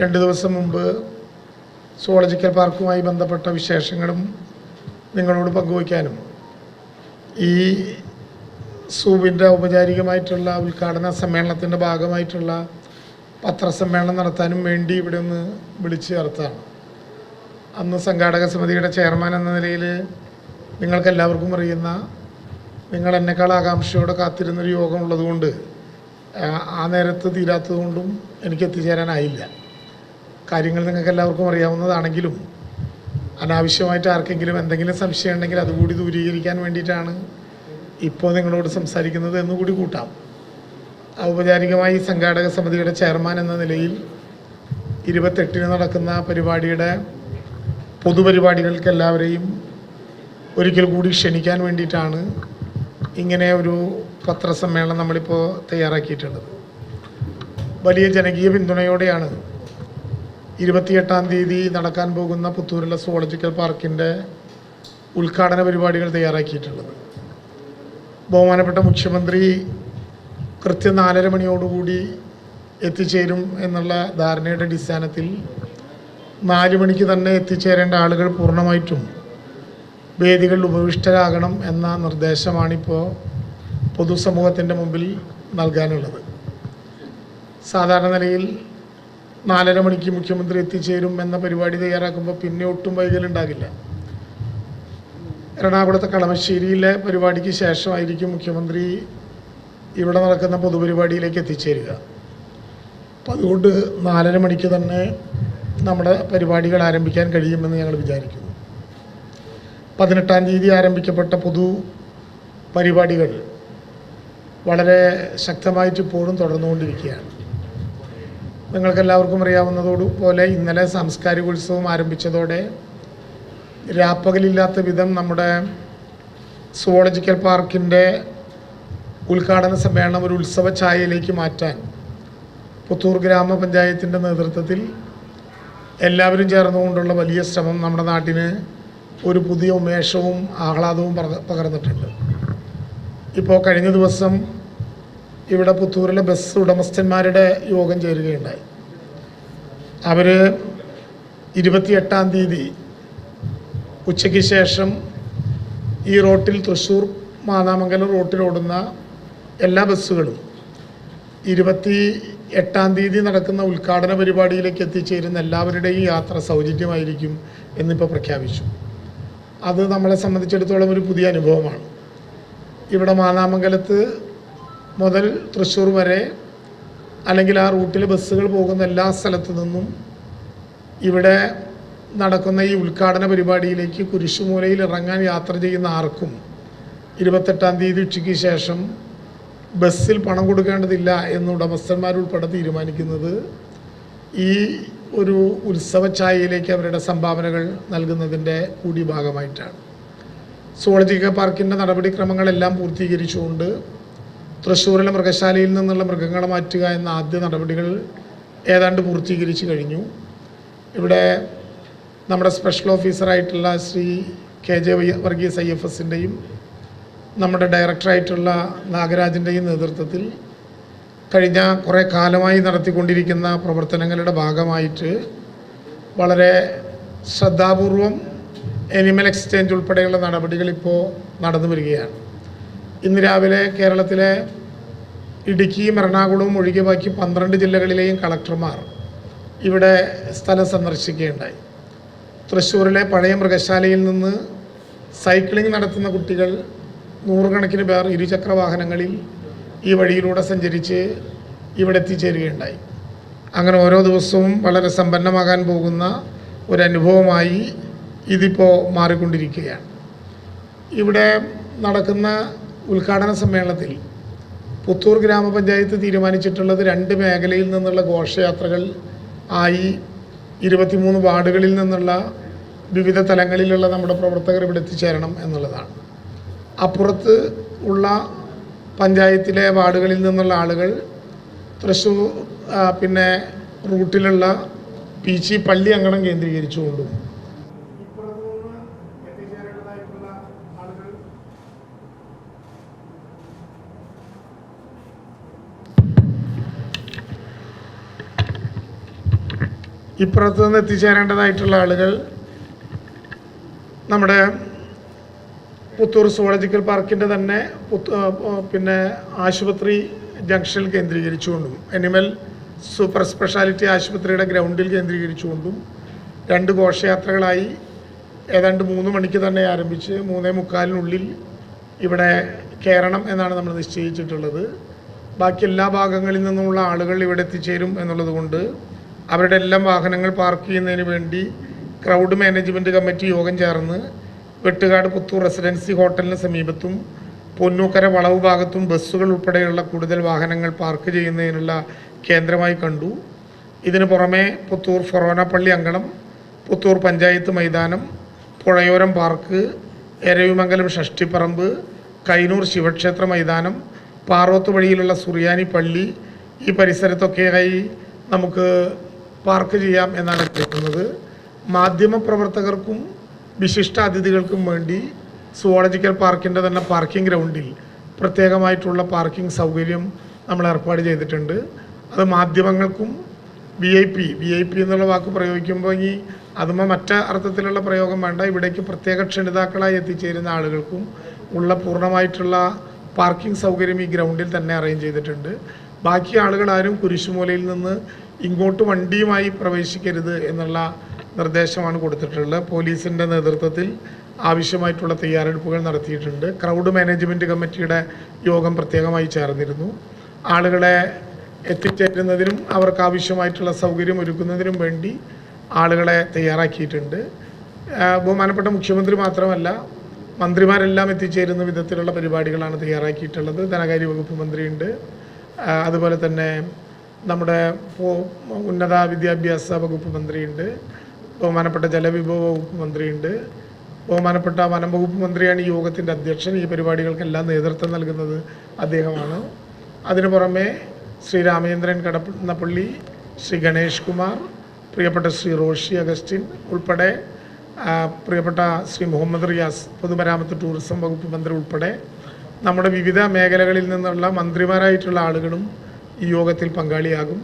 രണ്ട് ദിവസം മുമ്പ് സുവോളജിക്കൽ പാർക്കുമായി ബന്ധപ്പെട്ട വിശേഷങ്ങളും നിങ്ങളോട് പങ്കുവയ്ക്കാനും ഈ സൂവിന്റെ ഔപചാരികമായിട്ടുള്ള ഉദ്ഘാടന സമ്മേളനത്തിന്റെ ഭാഗമായിട്ടുള്ള പത്രസമ്മേളനം നടത്താനും വേണ്ടി ഇവിടെ നിന്ന് വിളിച്ചു ചേർത്താണ്. അന്ന് സംഘാടക സമിതിയുടെ ചെയർമാൻ എന്ന നിലയിൽ നിങ്ങൾക്കെല്ലാവർക്കും അറിയുന്ന നിങ്ങൾ എന്നെക്കാൾ ആകാംക്ഷയോടെ കാത്തിരുന്നൊരു യോഗം ഉള്ളതുകൊണ്ട് ആ- നേരത്ത് തീരാത്തതുകൊണ്ടും എനിക്ക് എത്തിച്ചേരാനായില്ല. കാര്യങ്ങൾ നിങ്ങൾക്ക് എല്ലാവർക്കും അറിയാവുന്നതാണെങ്കിലും അനാവശ്യമായിട്ട് ആർക്കെങ്കിലും എന്തെങ്കിലും സംശയം ഉണ്ടെങ്കിൽ അതുകൂടി ദൂരീകരിക്കാൻ വേണ്ടിയിട്ടാണ് ഇപ്പോൾ നിങ്ങളോട് സംസാരിക്കുന്നത് എന്നുകൂടി കൂട്ടാം. ഔപചാരികമായി സംഘാടക സമിതിയുടെ ചെയർമാൻ എന്ന നിലയിൽ ഇരുപത്തെട്ടിന് നടക്കുന്ന പരിപാടിയുടെ പൊതുപരിപാടികൾക്ക് എല്ലാവരെയും ഒരിക്കൽ കൂടി ക്ഷണിക്കാൻ വേണ്ടിയിട്ടാണ് ഇങ്ങനെ ഒരു പത്രസമ്മേളനം നമ്മളിപ്പോൾ തയ്യാറാക്കിയിട്ടുള്ളത്. വലിയ ജനകീയ പിന്തുണയോടെയാണ് ഇരുപത്തിയെട്ടാം തീയതി നടക്കാൻ പോകുന്ന പുത്തൂരിലെ സുവോളജിക്കൽ പാർക്കിന്റെ ഉദ്ഘാടന പരിപാടികൾ തയ്യാറാക്കിയിട്ടുള്ളത്. ബഹുമാനപ്പെട്ട മുഖ്യമന്ത്രി കൃത്യം നാലര മണിയോടുകൂടി എത്തിച്ചേരും എന്നുള്ള ധാരണയുടെ അടിസ്ഥാനത്തിൽ നാല് മണിക്ക് തന്നെ എത്തിച്ചേരേണ്ട ആളുകൾ പൂർണമായിട്ടും വേദികളിൽ ഉപവിഷ്ടരാകണം എന്ന നിർദ്ദേശമാണിപ്പോൾ പൊതുസമൂഹത്തിന്റെ മുമ്പിൽ നൽകാനുള്ളത്. സാധാരണ നിലയിൽ നാലര മണിക്ക് മുഖ്യമന്ത്രി എത്തിച്ചേരും എന്ന പരിപാടി തയ്യാറാക്കുമ്പോൾ പിന്നെ ഒട്ടും വൈകലുണ്ടാകില്ല. എറണാകുളത്തെ കളമശ്ശേരിയിലെ പരിപാടിക്ക് ശേഷമായിരിക്കും മുഖ്യമന്ത്രി ഇവിടെ നടക്കുന്ന പൊതുപരിപാടിയിലേക്ക് എത്തിച്ചേരുക. അപ്പം അതുകൊണ്ട് നാലര മണിക്ക് തന്നെ നമ്മുടെ പരിപാടികൾ ആരംഭിക്കാൻ കഴിയുമെന്ന് ഞങ്ങൾ വിചാരിക്കുന്നു. പതിനെട്ടാം തീയതി ആരംഭിക്കപ്പെട്ട പൊതു പരിപാടികൾ വളരെ ശക്തമായിട്ട് ഇപ്പോഴും തുടർന്നുകൊണ്ടിരിക്കുകയാണ്. നിങ്ങൾക്കെല്ലാവർക്കും അറിയാവുന്നതോടുപോലെ ഇന്നലെ സാംസ്കാരിക ഉത്സവം ആരംഭിച്ചതോടെ രാപ്പകലില്ലാത്ത വിധം നമ്മുടെ സുവോളജിക്കൽ പാർക്കിന്റെ ഉദ്ഘാടന സമ്മേളനം ഒരു ഉത്സവ ഛായയിലേക്ക് മാറ്റാൻ പുത്തൂർ ഗ്രാമപഞ്ചായത്തിന്റെ നേതൃത്വത്തിൽ എല്ലാവരും ചേർന്നുകൊണ്ടുള്ള വലിയ ശ്രമം നമ്മുടെ നാട്ടിന് ഒരു പുതിയ ഉന്മേഷവും ആഹ്ലാദവും പകർന്നിട്ടുണ്ട്. ഇപ്പോൾ കഴിഞ്ഞ ദിവസം ഇവിടെ പുത്തൂരിലെ ബസ് ഉടമസ്ഥന്മാരുടെ യോഗം ചേരുകയുണ്ടായി. അവർ ഇരുപത്തിയെട്ടാം തീയതി ഉച്ചയ്ക്ക് ശേഷം ഈ റോട്ടിൽ തൃശ്ശൂർ മാതാമംഗലം റോട്ടിലോടുന്ന എല്ലാ ബസ്സുകളും ഇരുപത്തി എട്ടാം തീയതി നടക്കുന്ന ഉദ്ഘാടന പരിപാടിയിലേക്ക് എത്തിച്ചേരുന്ന എല്ലാവരുടെയും യാത്ര സൗജന്യമായിരിക്കും എന്നിപ്പോൾ പ്രഖ്യാപിച്ചു. അത് നമ്മളെ സംബന്ധിച്ചിടത്തോളം ഒരു പുതിയ അനുഭവമാണ്. ഇവിടെ മാനാമംഗലത്ത് മുതൽ തൃശ്ശൂർ വരെ അല്ലെങ്കിൽ ആ റൂട്ടിൽ ബസ്സുകൾ പോകുന്ന എല്ലാ സ്ഥലത്തു നിന്നും ഇവിടെ നടക്കുന്ന ഈ ഉദ്ഘാടന പരിപാടിയിലേക്ക് കുരിശുമൂലയിൽ ഇറങ്ങാൻ യാത്ര ചെയ്യുന്ന ആർക്കും ഇരുപത്തെട്ടാം തീയതി ഉച്ചയ്ക്ക് ശേഷം ബസ്സിൽ പണം കൊടുക്കേണ്ടതില്ല എന്ന് ഉടമസ്ഥന്മാരുൾപ്പെടെ തീരുമാനിക്കുന്നത് ഈ ഒരു ഉത്സവ ഛായയിലേക്ക് അവരുടെ സംഭാവനകൾ നൽകുന്നതിന്റെ കൂടി ഭാഗമായിട്ടാണ്. സുവോളജിക്കൽ പാർക്കിന്റെ നടപടിക്രമങ്ങളെല്ലാം പൂർത്തീകരിച്ചുകൊണ്ട് തൃശ്ശൂരിലെ മൃഗശാലയിൽ നിന്നുള്ള മൃഗങ്ങളെ മാറ്റുക എന്ന ആദ്യ നടപടികൾ ഏതാണ്ട് പൂർത്തീകരിച്ചു കഴിഞ്ഞു. ഇവിടെ നമ്മുടെ special ഓഫീസറായിട്ടുള്ള Shri K J Varghese I F എസിന്റെയും നമ്മുടെ ഡയറക്ടറായിട്ടുള്ള നാഗരാജിന്റെയും നേതൃത്വത്തിൽ കഴിഞ്ഞ കുറേ കാലമായി നടത്തിക്കൊണ്ടിരിക്കുന്ന പ്രവർത്തനങ്ങളുടെ ഭാഗമായിട്ട് വളരെ ശ്രദ്ധാപൂർവം എനിമൽ എക്സ്ചേഞ്ച് ഉൾപ്പെടെയുള്ള നടപടികൾ ഇപ്പോൾ നടന്നു വരികയാണ്. ഇന്ന് രാവിലെ കേരളത്തിലെ ഇടുക്കിയും എറണാകുളവും ഒഴികെ ബാക്കി പന്ത്രണ്ട് ജില്ലകളിലെയും കളക്ടർമാർ ഇവിടെ സ്ഥലം സന്ദർശിക്കുകയുണ്ടായി. തൃശ്ശൂരിലെ പഴയ മൃഗശാലയിൽ നിന്ന് സൈക്ലിംഗ് നടത്തുന്ന കുട്ടികൾ നൂറുകണക്കിന് പേർ ഇരുചക്ര വാഹനങ്ങളിൽ ഈ വഴിയിലൂടെ സഞ്ചരിച്ച് ഇവിടെ എത്തിച്ചേരുകയുണ്ടായി. അങ്ങനെ ഓരോ ദിവസവും വളരെ സമ്പന്നമാകാൻ പോകുന്ന ഒരനുഭവമായി ഇതിപ്പോൾ മാറിക്കൊണ്ടിരിക്കുകയാണ്. ഇവിടെ നടക്കുന്ന ഉദ്ഘാടന സമ്മേളനത്തിൽ പുത്തൂർ ഗ്രാമപഞ്ചായത്ത് തീരുമാനിച്ചിട്ടുള്ളത് രണ്ട് മേഖലയിൽ നിന്നുള്ള ഘോഷയാത്രകൾ ആയി ഇരുപത്തിമൂന്ന് വാർഡുകളിൽ നിന്നുള്ള വിവിധ തലങ്ങളിലുള്ള നമ്മുടെ പ്രവർത്തകർ ഇവിടെ എത്തിച്ചേരണം എന്നുള്ളതാണ്. അപ്പുറത്ത് ഉള്ള പഞ്ചായത്തിലെ വാർഡുകളിൽ നിന്നുള്ള ആളുകൾ തൃശ്ശൂർ പിന്നെ റൂട്ടിലുള്ള പീച്ചി പള്ളി അങ്കണം കേന്ദ്രീകരിച്ചുകൊണ്ടും ഇപ്പുറത്ത് നിന്ന് എത്തിച്ചേരേണ്ടതായിട്ടുള്ള ആളുകൾ നമ്മുടെ പുത്തൂർ സുവോളജിക്കൽ പാർക്കിന്റെ തന്നെ പിന്നെ ആശുപത്രി ജംഗ്ഷനിൽ കേന്ദ്രീകരിച്ചുകൊണ്ടും അനിമൽ സൂപ്പർ സ്പെഷ്യാലിറ്റി ആശുപത്രിയുടെ ഗ്രൗണ്ടിൽ കേന്ദ്രീകരിച്ചുകൊണ്ടും രണ്ട് ഘോഷയാത്രകളായി ഏതാണ്ട് മൂന്ന് മണിക്ക് തന്നെ ആരംഭിച്ച് മൂന്നേ മുക്കാലിനുള്ളിൽ ഇവിടെ കയറണം എന്നാണ് നമ്മൾ നിശ്ചയിച്ചിട്ടുള്ളത്. ബാക്കി എല്ലാ ഭാഗങ്ങളിൽ നിന്നുമുള്ള ആളുകൾ ഇവിടെ എത്തിച്ചേരും എന്നുള്ളത് കൊണ്ട് അവരുടെ എല്ലാം വാഹനങ്ങൾ പാർക്ക് ചെയ്യുന്നതിന് വേണ്ടി ക്രൗഡ് മാനേജ്മെന്റ് കമ്മിറ്റി യോഗം ചേർന്ന് വെട്ടുകാട് പുത്തൂർ റെസിഡൻസി ഹോട്ടലിന് സമീപത്തും പൊന്നൂക്കര വളവ് ഭാഗത്തും ബസ്സുകൾ ഉൾപ്പെടെയുള്ള കൂടുതൽ വാഹനങ്ങൾ പാർക്ക് ചെയ്യുന്നതിനുള്ള കേന്ദ്രമായി കണ്ടു. ഇതിനു പുറമെ പുത്തൂർ ഫൊറോന പള്ളി അങ്കണം പുത്തൂർ പഞ്ചായത്ത് മൈതാനം പുഴയോരം പാർക്ക് എരവിമംഗലം ഷഷ്ടിപ്പറമ്പ് കൈനൂർ ശിവക്ഷേത്ര മൈതാനം പാറോത്ത് വഴിയിലുള്ള സുറിയാനി പള്ളി ഈ പരിസരത്തൊക്കെയായി നമുക്ക് പാർക്ക് ചെയ്യാം എന്നാണ് കേൾക്കുന്നത്. മാധ്യമപ്രവർത്തകർക്കും വിശിഷ്ട അതിഥികൾക്കും വേണ്ടി സുവോളജിക്കൽ പാർക്കിന്റെ തന്നെ പാർക്കിംഗ് ഗ്രൗണ്ടിൽ പ്രത്യേകമായിട്ടുള്ള പാർക്കിംഗ് സൗകര്യം നമ്മൾ ഏർപ്പാട് ചെയ്തിട്ടുണ്ട്. അത് മാധ്യമങ്ങൾക്കും V I P V I P എന്നുള്ള വാക്ക് പ്രയോഗിക്കുമ്പോൾ ഈ അതുമ്പോൾ മറ്റ് അർത്ഥത്തിലുള്ള പ്രയോഗം വേണ്ട. ഇവിടേക്ക് പ്രത്യേക ക്ഷണിതാക്കളായി എത്തിച്ചേരുന്ന ആളുകൾക്കും ഉള്ള പൂർണമായിട്ടുള്ള പാർക്കിംഗ് സൗകര്യം ഈ ഗ്രൗണ്ടിൽ തന്നെ അറേഞ്ച് ചെയ്തിട്ടുണ്ട്. ബാക്കി ആളുകൾ ആരും കുരിശുമൂലയിൽ നിന്ന് ഇങ്ങോട്ട് വണ്ടിയുമായി പ്രവേശിക്കരുത് എന്നുള്ള നിർദ്ദേശമാണ് കൊടുത്തിട്ടുള്ളത്. പോലീസിന്റെ നേതൃത്വത്തിൽ ആവശ്യമായിട്ടുള്ള തയ്യാറെടുപ്പുകൾ നടത്തിയിട്ടുണ്ട്. ക്രൗഡ് മാനേജ്മെന്റ് കമ്മിറ്റിയുടെ യോഗം പ്രത്യേകമായി ചേർന്നിരുന്നു. ആളുകളെ എത്തിച്ചേരുന്നതിനും അവർക്ക് ആവശ്യമായിട്ടുള്ള സൗകര്യം ഒരുക്കുന്നതിനും വേണ്ടി ആളുകളെ തയ്യാറാക്കിയിട്ടുണ്ട്. ബഹുമാനപ്പെട്ട മുഖ്യമന്ത്രി മാത്രമല്ല മന്ത്രിമാരെല്ലാം എത്തിച്ചേരുന്ന വിധത്തിലുള്ള പരിപാടികളാണ് തയ്യാറാക്കിയിട്ടുള്ളത്. ധനകാര്യ വകുപ്പ് മന്ത്രിയുണ്ട്. അതുപോലെ തന്നെ നമ്മുടെ ഉന്നത വിദ്യാഭ്യാസ വകുപ്പ് മന്ത്രിയുണ്ട്. ബഹുമാനപ്പെട്ട ജലവിഭവ വകുപ്പ് മന്ത്രിയുണ്ട്. ബഹുമാനപ്പെട്ട വനം വകുപ്പ് മന്ത്രിയാണ് ഈ യോഗത്തിന്റെ അധ്യക്ഷൻ. ഈ പരിപാടികൾക്കെല്ലാം നേതൃത്വം നൽകുന്നത് അദ്ദേഹമാണ്. അതിനു പുറമെ ശ്രീ രാമചന്ദ്രൻ കടപ്പള്ളി ശ്രീ ഗണേഷ് കുമാർ പ്രിയപ്പെട്ട ശ്രീ റോഷി അഗസ്റ്റിൻ ഉൾപ്പെടെ പ്രിയപ്പെട്ട ശ്രീ മുഹമ്മദ് റിയാസ് പൊതുമരാമത്ത് ടൂറിസം വകുപ്പ് മന്ത്രി ഉൾപ്പെടെ നമ്മുടെ വിവിധ മേഖലകളിൽ നിന്നുള്ള മന്ത്രിമാരായിട്ടുള്ള ആളുകളും ഈ യോഗത്തിൽ പങ്കാളിയാകും.